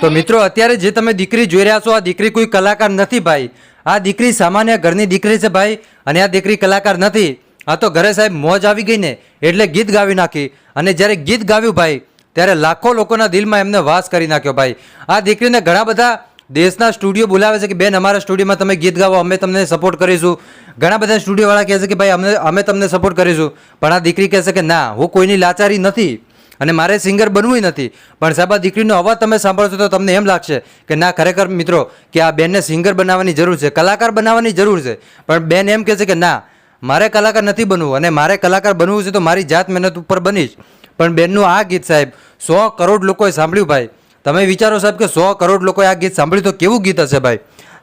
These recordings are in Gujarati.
તો મિત્રો, અત્યારે જે તમે દીકરી જોઈ રહ્યા છો, આ દીકરી કોઈ કલાકાર નથી ભાઈ. આ દીકરી સામાન્ય ઘરની દીકરી છે ભાઈ, અને આ દીકરી કલાકાર નથી. આ તો ઘરે સાહેબ મોજ આવી ગઈ ને, એટલે ગીત ગાવી નાખી. અને જ્યારે ગીત ગાવ્યું ભાઈ ત્યારે લાખો લોકોના દિલમાં એમને વાસ કરી નાખ્યો ભાઈ. આ દીકરીને ઘણા બધા દેશના સ્ટુડિયો બોલાવે છે કે, બેન, અમારા સ્ટુડિયોમાં તમે ગીત ગાવો અમે તમને સપોર્ટ કરીશું. ઘણા બધા સ્ટુડિયોવાળા કહે છે કે, ભાઈ, અમને, અમે તમને સપોર્ટ કરીશું. પણ આ દીકરી કહે છે કે, ના, હું કોઈની લાચારી નથી અને મારે સિંગર બનવું નથી. પણ સાહેબ દીકરીનો અવાજ તમે સાંભળશો તો તમને એમ લાગશે કે, ના, ખરેખર મિત્રો, કે આ બેનને સિંગર બનાવવાની જરૂર છે, કલાકાર બનાવવાની જરૂર છે. પણ બેન એમ કહે છે કે, ના, મારે કલાકાર નથી બનવું અને મારે કલાકાર બનવું છે તો મારી જાત મહેનત ઉપર બનીશ. પણ બેનનું આ ગીત સાહેબ, સો કરોડ લોકોએ સાંભળ્યું ભાઈ. તમે વિચારો સાહેબ કે સો કરોડ લોકોએ આ ગીત સાંભળ્યું તો કેવું ગીત હશે ભાઈ?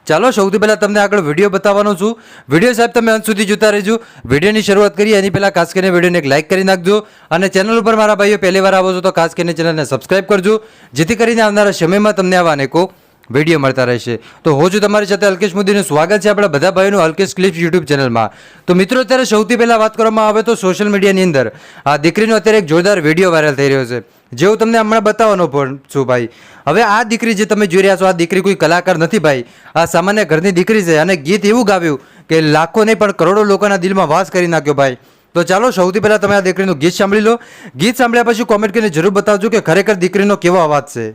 ચાલો સૌથી પહેલાં તમને આગળ વીડિયો બતાવવાનો છું. વીડિયો સાહેબ તમે અંત સુધી જોતા રહેજો. વિડીયોની શરૂઆત કરીએ, એની પહેલાં ખાસ કરીને વિડીયોને એક લાઇક કરી નાખજો અને ચેનલ ઉપર મારા ભાઈઓ પહેલી વાર આવો છો તો ખાસ કરીને ચેનલને સબસ્ક્રાઇબ કરજો. જેથી કરીને આવનારા સમયમાં તમને આવા અનેકો વીડિયો મળતા રહેશે. તો હું છું તમારી સાથે અલ્કેશ મોદીનું. સ્વાગત છે આપણા બધા ભાઈઓનું અલ્કેશ ક્લિપ્સ યુટ્યુબ ચેનલમાં. તો મિત્રો, અત્યારે સૌથી પહેલાં વાત કરવામાં આવે તો સોશિયલ મીડિયાની અંદર આ દીકરીનો અત્યારે એક જોરદાર વીડિયો વાયરલ થઈ રહ્યો છે જેવું તમને હમણાં બતાવવાનો પણ છું ભાઈ. હવે આ દીકરી જે તમે જોઈ રહ્યા છો, આ દીકરી કોઈ કલાકાર નથી ભાઈ. આ સામાન્ય ઘરની દીકરી છે અને ગીત એવું ગાવ્યું કે લાખો નહીં પણ કરોડો લોકોના દિલમાં વાસ કરી નાખ્યો ભાઈ. તો ચાલો સૌથી પહેલાં તમે આ દીકરીનું ગીત સાંભળી લો. ગીત સાંભળ્યા પછી કોમેન્ટ કરીને જરૂર બતાવજો કે ખરેખર દીકરીનો કેવો અવાજ છે.